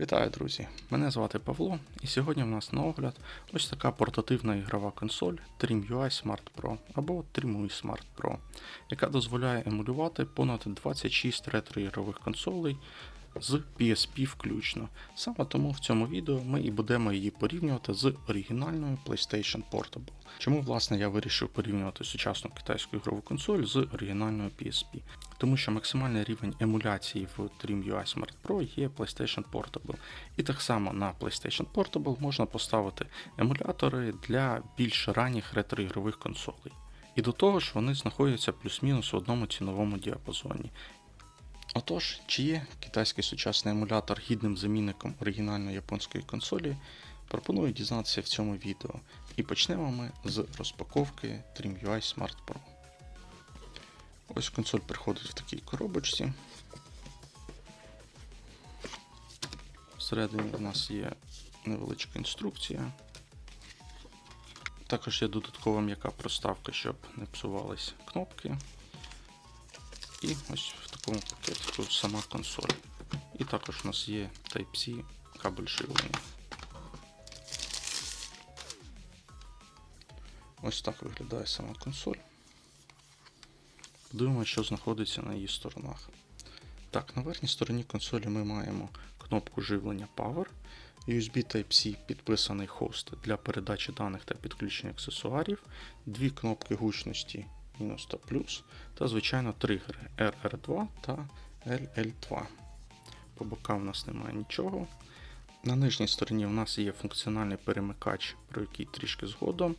Вітаю, друзі! Мене звати Павло, і сьогодні в нас на огляд ось така портативна ігрова консоль TrimUI Smart Pro або TrimUI Smart Pro, яка дозволяє емулювати понад 26 ретро-ігрових консолей з PSP включно. Саме тому в цьому відео ми і будемо її порівнювати з оригінальною PlayStation Portable. Чому власне я вирішив порівнювати сучасну китайську ігрову консоль з оригінальною PSP? Тому що максимальний рівень емуляції в TrimUI Smart Pro є PlayStation Portable. І так само на PlayStation Portable можна поставити емулятори для більш ранніх ретро-ігрових консолей. І до того ж вони знаходяться плюс-мінус в одному ціновому діапазоні. Отож, чи є китайський сучасний емулятор гідним замінником оригінальної японської консолі, пропоную дізнатися в цьому відео. І почнемо ми з розпаковки TrimUI Smart Pro. Ось консоль приходить в такій коробочці. Всередині у нас є невеличка інструкція. Також є додаткова м'яка проставка, щоб не псувались кнопки. І ось в такому пакетику сама консоль. І також у нас є Type-C кабель живлення. Ось так виглядає сама консоль. Подивимося, що знаходиться на її сторонах. Так, на верхній стороні консолі ми маємо кнопку живлення Power, USB Type-C підписаний хост для передачі даних та підключення аксесуарів, дві кнопки гучності мінус та плюс, та, звичайно, тригери RR2 та LL2. По бокам у нас немає нічого. На нижній стороні у нас є функціональний перемикач, про який трішки згодом,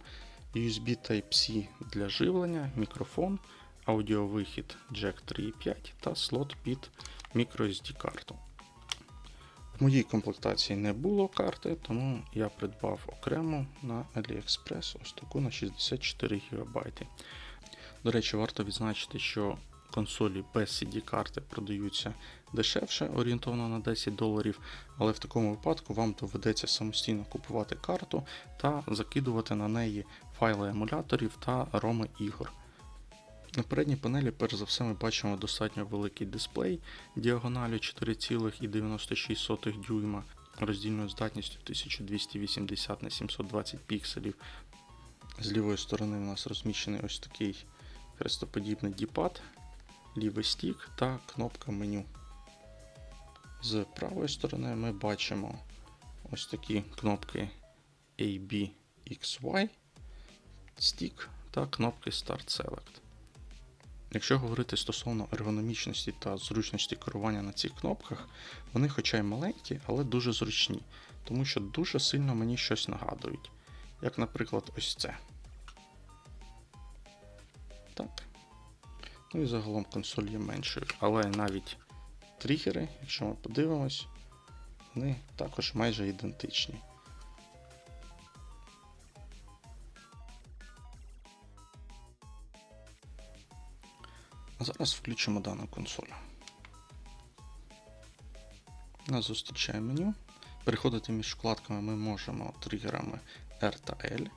USB Type-C для живлення, мікрофон, аудіовихід Jack 3.5 та слот під microSD карту. В моїй комплектації не було карти, тому я придбав окремо на AliExpress ось таку на 64 ГБ. До речі, варто відзначити, що консолі без CD-карти продаються дешевше, орієнтовно на 10 доларів, але в такому випадку вам доведеться самостійно купувати карту та закидувати на неї файли емуляторів та роми ігор. На передній панелі, перш за все, ми бачимо достатньо великий дисплей діагоналю 4,96 дюйма роздільною здатністю 1280 на 720 пікселів. З лівої сторони у нас розміщений ось такий хрестоподібний діпад, лівий стік та кнопка меню. З правої сторони ми бачимо ось такі кнопки A, B, X, Y, стік та кнопки Start Select. Якщо говорити стосовно ергономічності та зручності керування на цих кнопках, вони хоча й маленькі, але дуже зручні, тому що дуже сильно мені щось нагадують. Як, наприклад, ось це. Так. Ну і загалом консоль є меншою, але навіть тригери, якщо ми подивимось, вони також майже ідентичні. А зараз включимо дану консоль. Нас зустрічає меню. Переходити між вкладками ми можемо тригерами R та L.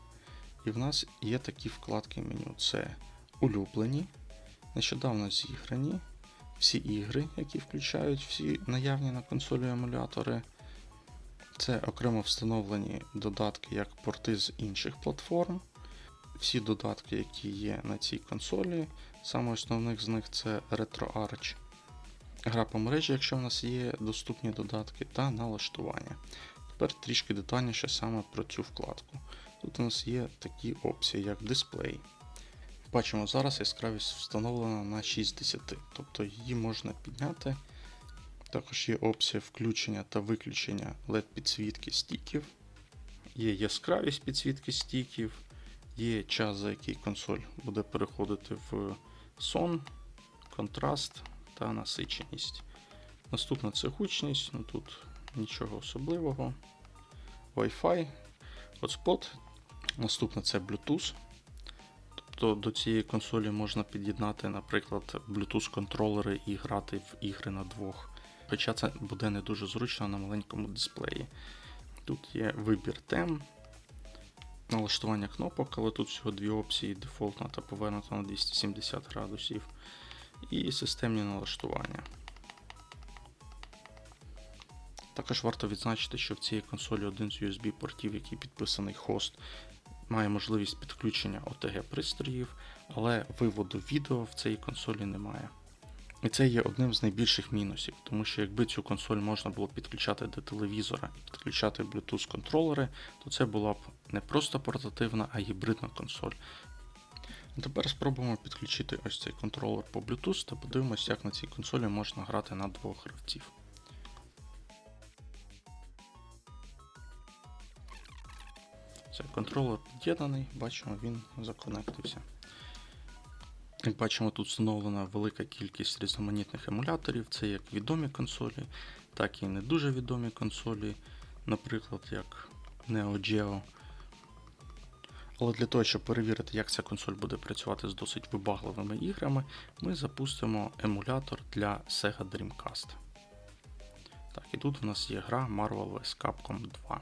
І в нас є такі вкладки меню: це улюблені, нещодавно зіграні, всі ігри, які включають всі наявні на консолі емулятори. Це окремо встановлені додатки як порти з інших платформ. Всі додатки, які є на цій консолі, саме основних з них це RetroArch. Гра по мережі, якщо в нас є доступні додатки, та налаштування. Тепер трішки детальніше саме про цю вкладку. Тут у нас є такі опції, як дисплей. Бачимо, зараз яскравість встановлена на 60, тобто її можна підняти. Також є опція включення та виключення LED підсвітки стіків. Є яскравість підсвітки стіків, є час, за який консоль буде переходити в сон, контраст та насиченість. Наступна це гучність, ну тут нічого особливого. Wi-Fi, Hotspot. Наступне це Bluetooth. Тобто до цієї консолі можна під'єднати, наприклад, Bluetooth-контролери і грати в ігри на двох. Хоча це буде не дуже зручно на маленькому дисплеї. Тут є вибір тем, налаштування кнопок, але тут всього дві опції: дефолтна та повернута на 270 градусів. І системні налаштування. Також варто відзначити, що в цій консолі один з USB-портів, який підписаний хост, має можливість підключення OTG пристроїв, але виводу відео в цій консолі немає. І це є одним з найбільших мінусів, тому що якби цю консоль можна було підключати до телевізора і підключати Bluetooth контролери, то це була б не просто портативна, а гібридна консоль. Тепер спробуємо підключити ось цей контролер по Bluetooth та подивимось, як на цій консолі можна грати на двох гравців. Це контролер під'єднаний, бачимо, він законектився. Як бачимо, тут встановлена велика кількість різноманітних емуляторів. Це як відомі консолі, так і не дуже відомі консолі, наприклад, як Neo Geo. Але для того, щоб перевірити, як ця консоль буде працювати з досить вибагливими іграми, ми запустимо емулятор для Sega Dreamcast. Так, і тут в нас є гра Marvel vs. Capcom 2.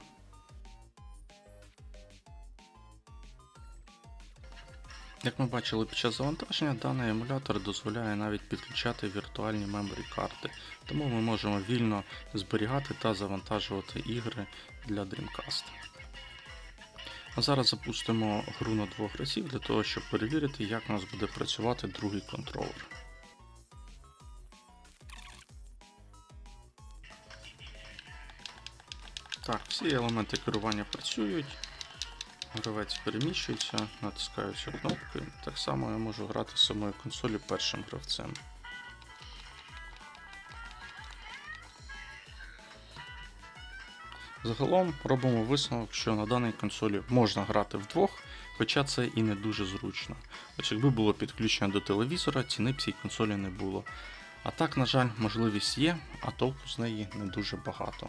Як ми бачили під час завантаження, даний емулятор дозволяє навіть підключати віртуальні меморі карти, тому ми можемо вільно зберігати та завантажувати ігри для Dreamcast. А зараз запустимо гру на двох разів для того, щоб перевірити, як у нас буде працювати другий контролер. Так, всі елементи керування працюють. Гравець переміщується, натискаються кнопки. Так само я можу грати з самої консолі першим гравцем. Загалом робимо висновок, що на даній консолі можна грати вдвох, хоча це і не дуже зручно. Ось якби було підключення до телевізора, ціни б цій консолі не було. А так, на жаль, можливість є, а толку з неї не дуже багато.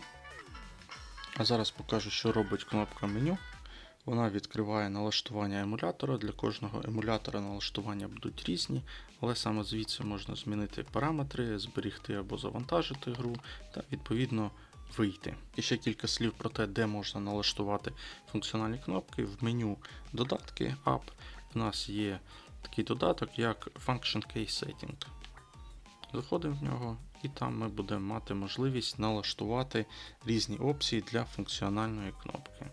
А зараз покажу, що робить кнопка меню. Вона відкриває налаштування емулятора. Для кожного емулятора налаштування будуть різні, але саме звідси можна змінити параметри, зберігти або завантажити гру та відповідно вийти. І ще кілька слів про те, де можна налаштувати функціональні кнопки. В меню додатки App в нас є такий додаток, як Function Key Setting. Заходимо в нього, і там ми будемо мати можливість налаштувати різні опції для функціональної кнопки.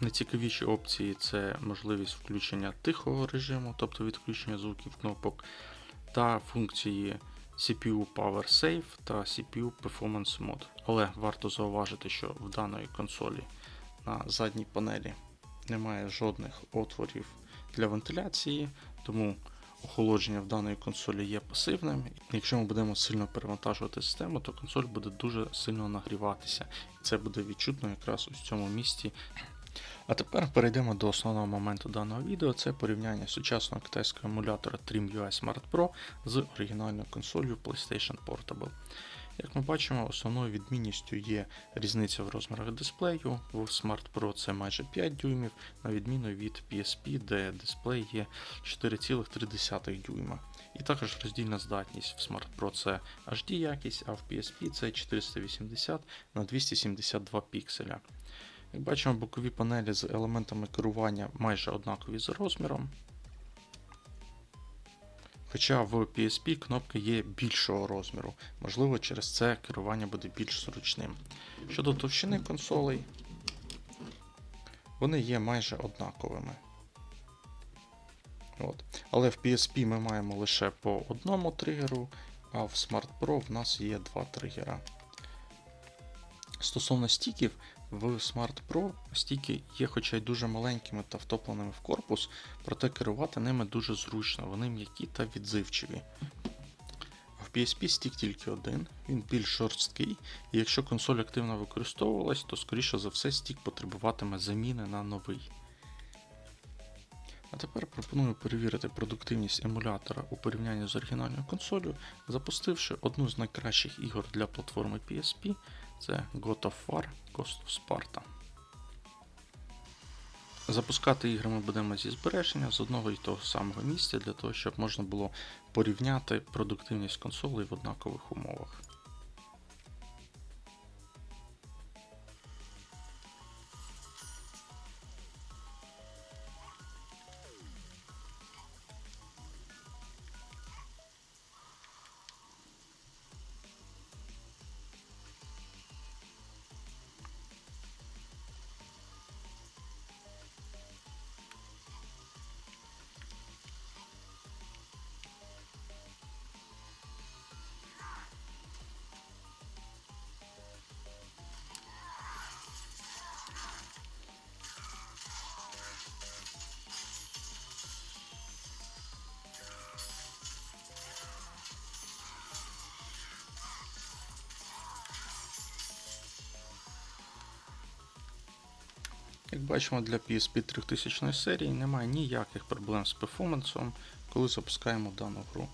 Найцікавіші опції це можливість включення тихого режиму, тобто відключення звуків кнопок, та функції CPU Power Save та CPU Performance Mode. Але варто зауважити, що в даної консолі на задній панелі немає жодних отворів для вентиляції, тому охолодження в даної консолі є пасивним. Якщо ми будемо сильно перевантажувати систему, то консоль буде дуже сильно нагріватися. І це буде відчутно якраз у цьому місці. А тепер перейдемо до основного моменту даного відео, це порівняння сучасного китайського емулятора TrimUI Smart Pro з оригінальною консолью PlayStation Portable. Як ми бачимо, основною відмінністю є різниця в розмірах дисплею. В Smart Pro це майже 5 дюймів, на відміну від PSP, де дисплей є 4,3 дюйма. І також роздільна здатність в Smart Pro це HD якість, а в PSP це 480 на 272 пікселя. Як бачимо, бокові панелі з елементами керування майже однакові за розміром. Хоча в PSP кнопки є більшого розміру, можливо, через це керування буде більш зручним. Щодо товщини консолей, вони є майже однаковими. От. Але в PSP ми маємо лише по одному тригеру, а в Smart Pro в нас є два тригера. Стосовно стіків, в Smart Pro стіки є хоча й дуже маленькими та втопленими в корпус, проте керувати ними дуже зручно, вони м'які та відзивчиві. В PSP стік тільки один, він більш жорсткий, і якщо консоль активно використовувалась, то скоріше за все стік потребуватиме заміни на новий. А тепер пропоную перевірити продуктивність емулятора у порівнянні з оригінальною консолью, запустивши одну з найкращих ігор для платформи PSP це God of War Ghost of Sparta. Запускати ігри ми будемо зі збереження з одного і того самого місця, для того, щоб можна було порівняти продуктивність консолей в однакових умовах. Як бачимо, для PSP 3000 серії немає ніяких проблем з перформансом, коли запускаємо дану гру.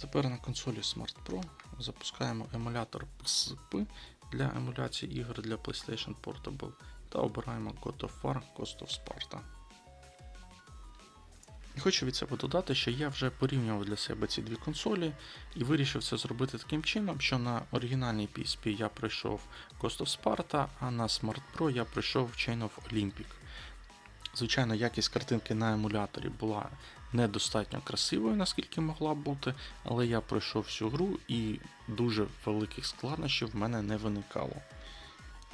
Тепер на консолі Smart Pro запускаємо емулятор PSP для емуляції ігор для PlayStation Portable та обираємо God of War Cost of Sparta. Хочу від себе додати, що я вже порівнював для себе ці дві консолі і вирішив це зробити таким чином, що на оригінальній PSP я пройшов Cost of Sparta, а на Smart Pro я пройшов Chain of Olympic. Звичайно, якість картинки на емуляторі була недостатньо красивою, наскільки могла б бути, але я пройшов всю гру і дуже великих складнощів в мене не виникало.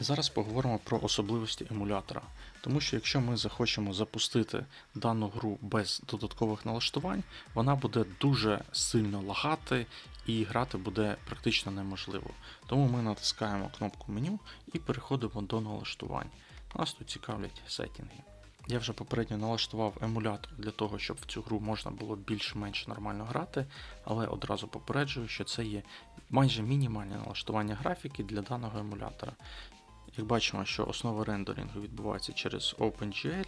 Зараз поговоримо про особливості емулятора. Тому що якщо ми захочемо запустити дану гру без додаткових налаштувань, вона буде дуже сильно лагати і грати буде практично неможливо. Тому ми натискаємо кнопку меню і переходимо до налаштувань. Нас тут цікавлять сеттінги. Я вже попередньо налаштував емулятор для того, щоб в цю гру можна було більш-менш нормально грати, але одразу попереджую, що це є майже мінімальне налаштування графіки для даного емулятора. Як бачимо, що основа рендерингу відбувається через OpenGL,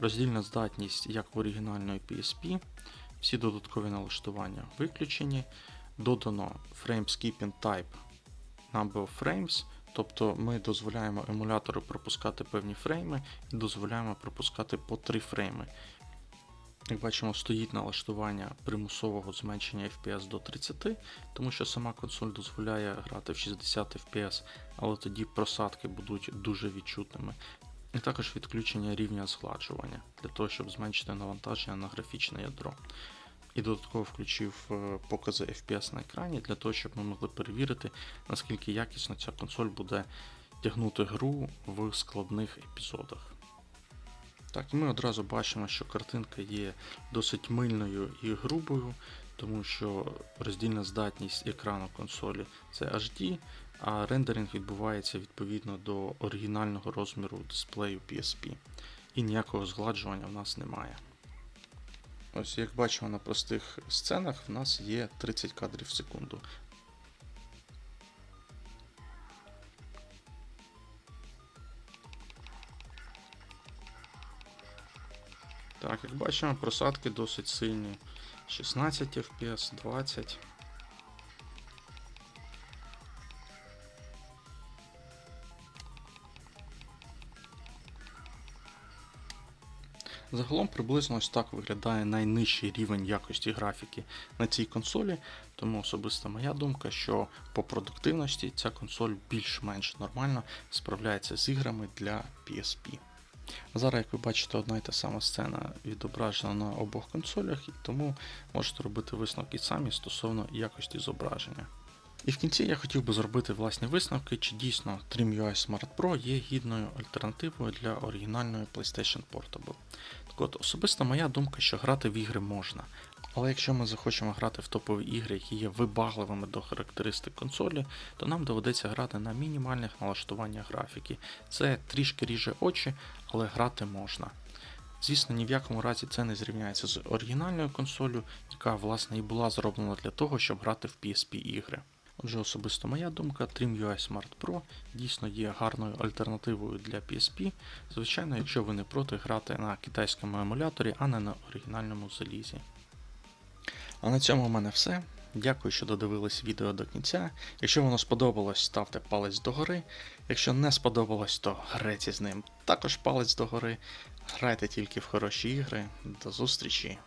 роздільна здатність як в оригінальної PSP, всі додаткові налаштування виключені, додано Frame Skipping Type Number of Frames, тобто ми дозволяємо емулятору пропускати певні фрейми і дозволяємо пропускати по 3 фрейми. Як бачимо, стоїть налаштування примусового зменшення FPS до 30, тому що сама консоль дозволяє грати в 60 FPS, але тоді просадки будуть дуже відчутними. І також відключення рівня згладжування для того, щоб зменшити навантаження на графічне ядро. І додатково включив е, покази FPS на екрані для того, щоб ми могли перевірити, наскільки якісно ця консоль буде тягнути гру в складних епізодах. Так, ми одразу бачимо, що картинка є досить мильною і грубою, тому що роздільна здатність екрану консолі це HD, а рендеринг відбувається відповідно до оригінального розміру дисплею PSP. І ніякого згладжування в нас немає. Ось, як бачимо на простих сценах, в нас є 30 кадрів в секунду. Так, як бачимо, просадки досить сильні. 16 FPS, 20. Загалом приблизно ось так виглядає найнижчий рівень якості графіки на цій консолі, тому особиста моя думка, що по продуктивності ця консоль більш-менш нормально справляється з іграми для PSP. Зараз, як ви бачите, одна і та сама сцена відображена на обох консолях, і тому можете робити висновки самі стосовно якості зображення. І в кінці я хотів би зробити власні висновки, чи дійсно TrimUI Smart Pro є гідною альтернативою для оригінальної PlayStation Portable. Так от, особиста моя думка, що грати в ігри можна. Але якщо ми захочемо грати в топові ігри, які є вибагливими до характеристик консолі, то нам доведеться грати на мінімальних налаштуваннях графіки. Це трішки ріже очі, але грати можна. Звісно, ні в якому разі це не зрівняється з оригінальною консолью, яка власне і була зроблена для того, щоб грати в PSP ігри. Отже, особисто моя думка, TrimUI Smart Pro дійсно є гарною альтернативою для PSP, звичайно, якщо ви не проти грати на китайському емуляторі, а не на оригінальному залізі. А на цьому в мене все. Дякую, що додивились відео до кінця. Якщо воно сподобалось, ставте палець догори. Якщо не сподобалось, то грайте з ним також палець догори. Грайте тільки в хороші ігри. До зустрічі!